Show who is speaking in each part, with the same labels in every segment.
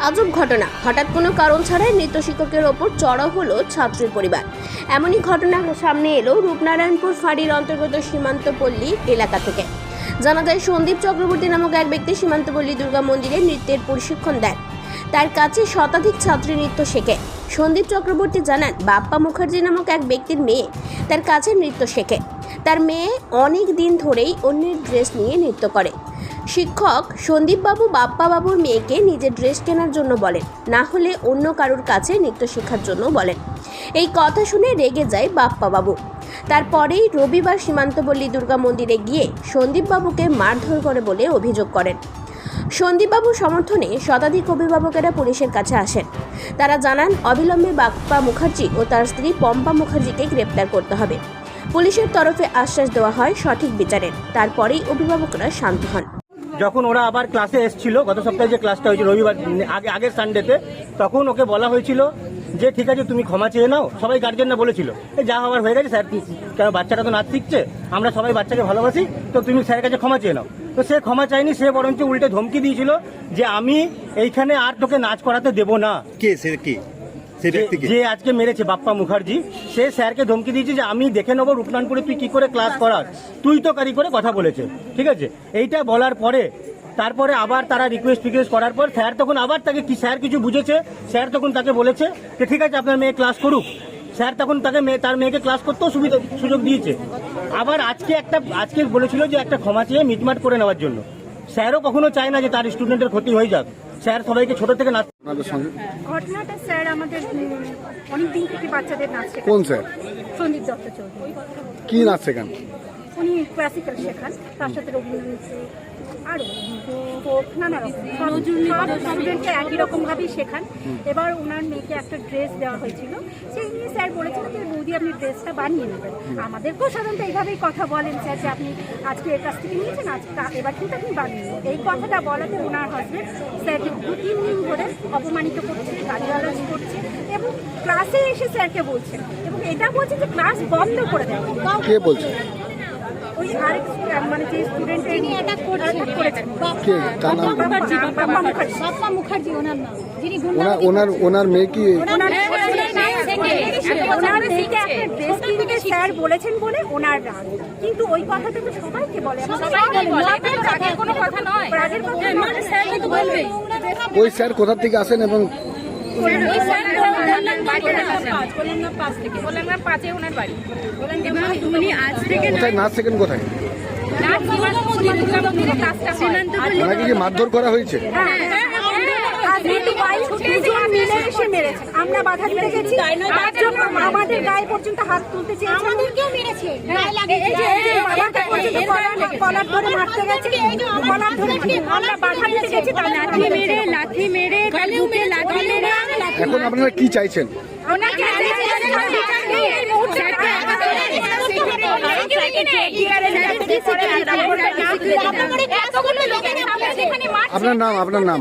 Speaker 1: আজব ঘটনা। হঠাৎ কোনো কারণ ছাড়াই নৃত্য শিক্ষকের ওপর চড়াও হলো ছাত্রীর পরিবার। এমনই ঘটনা সামনে এলো রূপনারায়ণপুর ফাঁড়ির অন্তর্গত সীমান্তপল্লী এলাকা থেকে। জানা যায়, সন্দীপ চক্রবর্তী নামক এক ব্যক্তি সীমান্তপল্লী দুর্গা মন্দিরে নৃত্যের প্রশিক্ষণ দেন। তার কাছে শতাধিক ছাত্রী নৃত্য শেখে। সন্দীপ চক্রবর্তী জানান, বাপ্পা মুখার্জি নামক এক ব্যক্তির মেয়ে তার কাছে নৃত্য শেখে। তার মেয়ে অনেক দিন ধরেই অন্যের ড্রেস নিয়ে নৃত্য করে। শিক্ষক সন্দীপবাবু বাপ্পাবাবুর মেয়েকে নিজের ড্রেস কেনার জন্য বলেন, না হলে অন্য কারোর কাছে নৃত্য শেখার জন্য বলেন। এই কথা শুনে রেগে যায় বাপ্পাবাবু। তারপরেই রবিবার সীমান্তপল্লী দুর্গা মন্দিরে গিয়ে সন্দীপবাবুকে মারধর করে বলে অভিযোগ করেন। সন্দীপবাবুর সমর্থনে শতাধিক অভিভাবকেরা পুলিশের কাছে আসেন। তারা জানান, অবিলম্বে বাপ্পা মুখার্জি ও তার স্ত্রী পম্পা মুখার্জিকে গ্রেপ্তার করতে হবে। পুলিশের তরফে আশ্বাস দেওয়া হয় সঠিক বিচারের। তারপরেই অভিভাবকরা শান্ত হন।
Speaker 2: যখন ওরা আবার ক্লাসে এসেছিল, গত সপ্তাহে যে ক্লাসটা হয়েছিল, রবিবার আগে, আগের সানডেতে তখন ওকে বলা হয়েছিল যে, ঠিক আছে, তুমি ক্ষমা চেয়ে নাও। সবাই গার্জেনরা বলেছিল যা হওয়ার হয়ে গেছে, স্যার কেন বাচ্চাটা তো নাচ শিখছে? আমরা সবাই বাচ্চাকে ভালোবাসি, তো তুমি স্যারের কাছে ক্ষমা চেয়ে নাও। তো সে ক্ষমা চায়নি, সে বরঞ্চ উল্টে ধমকি দিয়েছিল যে, আমি এইখানে আর তোকে নাচ করাতে দেবো না।
Speaker 3: কে, সে কে?
Speaker 2: যে-
Speaker 3: ব্যক্তিকে
Speaker 2: যে আজকে মেরেছে বাপ্পা মুখার্জি সে স্যারকে ধমকি দিয়েছে যে আমি দেখে নেব রূপনানপুরে তুই কি করে ক্লাস করাস। তুই তো কারি করে কথা বলেছে। ঠিক আছে? এইটা বলার পরে তারপরে আবার তারা রিকোয়েস্ট ফিকোয়েস্ট করার পর স্যার তখন আবার তাকে কি স্যার কিছু বুঝেছে স্যার তখন তাকে বলেছে যে ঠিক আছে আপনার মেয়ে ক্লাস করুক। স্যার তখন তাকে মেয়ে তার মেয়েকে ক্লাস করতেও সুবিধা সুযোগ দিয়েছে। আবার আজকে একটা আজকে বলেছিল যে একটা ক্ষমা চেয়ে মিটমাট করে নেওয়ার জন্য। স্যারও কখনো চায় না যে তার স্টুডেন্টের ক্ষতি হয়ে যাক। স্যার সবাইকে ছোট থেকে নাচ
Speaker 3: আপনাদের সঙ্গে
Speaker 4: ঘটনাটা স্যার আমাদের অনেক দিন থেকে বাচ্চাদের নাচ
Speaker 3: কোন স্যার?
Speaker 4: সন্দীপ দত্ত চৌধুরী।
Speaker 3: কি নাচ শেখান?
Speaker 4: উনি ক্লাসিক্যাল শেখান তার সাথে রবীন্দ্রনাথ আরও নানা রকম। সব স্টুডেন্টকে একই রকমভাবেই শেখান। এবার ওনার মেয়েকে একটা ড্রেস দেওয়া হয়েছিল। সেই নিয়ে স্যার বলেছিলেন যে বৌদি আপনি ড্রেসটা বানিয়ে নেবেন। আমাদেরকেও সাধারণত এইভাবেই কথা বলেন স্যার যে আপনি আজকে এর কাছ থেকে নিয়েছেন আজকে এবার কিন্তু আপনি বানিয়ে নেবেন। এই কথাটা বলাতে ওনার হাজবেন্ড স্যারকে দু তিন দিন ধরে অপমানিত করছে গালিগালাজ করছে এবং ক্লাসে এসে স্যারকে বলছেন। এবং এটা বলছে যে ক্লাস বন্ধ করে দেয়
Speaker 3: কে বলছে?
Speaker 4: ওই আরেক মানে যে স্টুডেন্ট যিনি অ্যাটাক করেছেন।
Speaker 3: কে? তার নাম?
Speaker 4: বাপ্পা মুখার্জি বাপ্পা মুখার্জি।
Speaker 5: ওনার নাম। যিনি
Speaker 3: ওনার ওনার ওনার মেয়ে কি?
Speaker 4: ওনার ওনার মেয়েকে একটা ড্রেস কিনতে স্যার বলেছেন বলে ওনার রাগ। কিন্তু ওই কথাটা তো সবাইকে বলে।
Speaker 5: সবাইকে বলে, এটা তো রাগের কোনো কথা নয়।
Speaker 4: রাগের কথা
Speaker 5: হ্যাঁ,
Speaker 4: নয়।
Speaker 5: মানে স্যার তো বলবেই।
Speaker 3: ওই স্যার কোথা থেকে আসেন এবং
Speaker 5: পাঁচ, ওনার বাড়ি। উনি আজ থেকে
Speaker 3: কোথায় নাচ শেখেন কোথায়
Speaker 5: হয়।
Speaker 3: মারধর করা হয়েছে
Speaker 4: হ্যাঁ, আমরা বাধা দিতে গেছি আমাদের গায়ে পর্যন্ত হাত তুলতে চেয়েছেন
Speaker 5: আমাদেরকেও মেরেছে।
Speaker 4: কলার- কলার ধরে মারতে গেছে কলার ধরে আমরা বাধা দিতে গেছি লাঠি মেরে
Speaker 5: লাঠি মেরে গালিতে লাঠি মেরে
Speaker 3: এখন আপনারা কি চাইছেন
Speaker 4: ওনাকে এই মুহূর্তে
Speaker 3: আপনার নাম আপনার নাম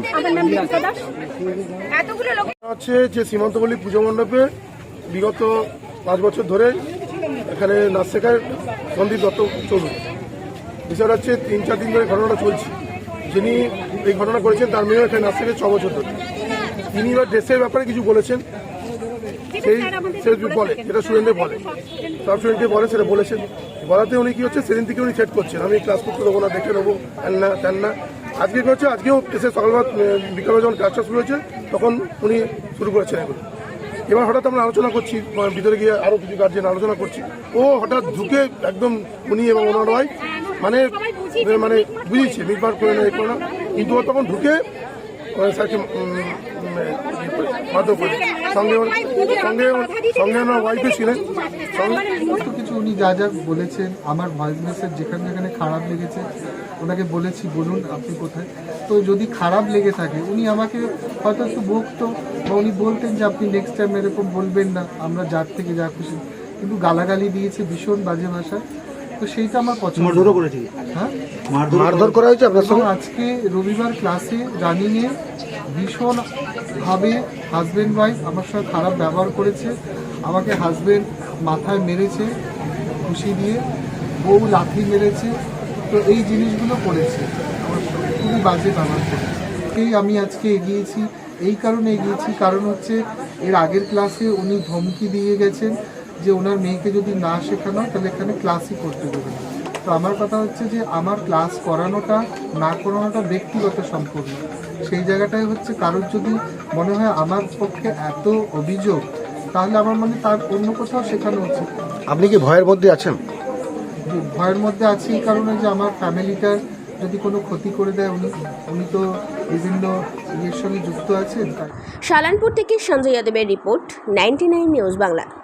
Speaker 6: হচ্ছে যে সীমান্তপল্লী পুজো মণ্ডপে বিগত পাঁচ বছর ধরে এখানে নাচ শেখার সন্দীপ দত্ত চৌধুরী বিষয়টা হচ্ছে তিন, চার দিন ধরে ঘটনাটা চলছে। যিনি এই ঘটনা করেছেন, তার মেয়েও এখানে নাচ শেখে ছ বছর ধরে। তিনি এবার ড্রেসের ব্যাপারে কিছু বলেছেন, সেই সে বলে সেটা স্টুডেন্টে বলে। সব স্টুডেন্টে বলে, সেটা বলেছেন। বলাতে উনি কি হচ্ছে, সেদিন থেকে উনি সেট করছেন। আমি ক্লাস করতে দেবো না, দেখে নেব না তেন না। আজকে কি হচ্ছে, আজকেও এসে সকালবেলা বিকালে যখন ক্লাসটা শুরু হয়েছে, তখন উনি শুরু করেছেন এগুলো এবার হঠাৎ আমরা আলোচনা করছি ভিতরে গিয়ে আরও কিছু গার্জেন আলোচনা করছি। ও হঠাৎ ঢুকে একদম উনি এবং ওনার ওয়াই মানে মানে বুঝিয়েছে মিটমাট করে না করে না কিন্তু ও তখন ঢুকে স্যারকে মারধর করে। সঙ্গে সঙ্গে সঙ্গে ছিলেন।
Speaker 7: সমস্ত কিছু উনি যা যা বলেছেন আমার যেখানে যেখানে খারাপ লেগেছে ওনাকে বলেছি বলুন আপনি কোথায়? তো যদি খারাপ লেগে থাকে উনি আমাকে হয়তো একটু বকতো বা উনি বলতেন যে আপনি নেক্সট টাইম এরকম বলবেন না আমরা যার থেকে যা খুশি। কিন্তু গালাগালি দিয়েছে ভীষণ বাজে ভাষা তো সেইটা আমার পছন্দ। মারধরও করেছি হ্যাঁ?
Speaker 3: মারধর করা হয়েছে আপনার সঙ্গে?
Speaker 7: আজকে রবিবার ক্লাসে রানিংয়ে ভীষণ ভাবে হাজবেন্ড ওয়াইফ আমার সঙ্গে খারাপ ব্যবহার করেছে আমাকে হাজবেন্ড মাথায় মেরেছে খুশি দিয়ে বউ লাথি মেরেছে তো এই জিনিসগুলো করেছে। আমার খুবই বাজে ব্যবহার করেছে। এই আমি আজকে এগিয়েছি এই কারণে এগিয়েছি। কারণ হচ্ছে এর আগের ক্লাসে উনি ধমকি দিয়ে গেছেন। যে ওনার মেয়েকে যদি না শেখানো হয় তাহলে এখানে ক্লাসই করতে দেবে না। তো আমার কথা হচ্ছে যে আমার ক্লাস করানোটা না করানোটা ব্যক্তিগত সম্পূর্ণ সেই জায়গাটায় হচ্ছে কারোর যদি মনে হয় আমার পক্ষে এত অভিযোগ তাহলে আমার মনে তার অন্য কোথাও শেখানো উচিত।
Speaker 3: আপনি কি ভয়ের মধ্যে আছেন?
Speaker 7: ভয়ের মধ্যে আছে এই কারণে যে আমার ফ্যামিলিটার যদি কোনো ক্ষতি করে দেয় উনি উনি তো বিভিন্ন ইয়ের সঙ্গে যুক্ত আছেন
Speaker 1: শালানপুর থেকে সঞ্জয় যাদবের রিপোর্ট নাইনটি নিউজ বাংলা।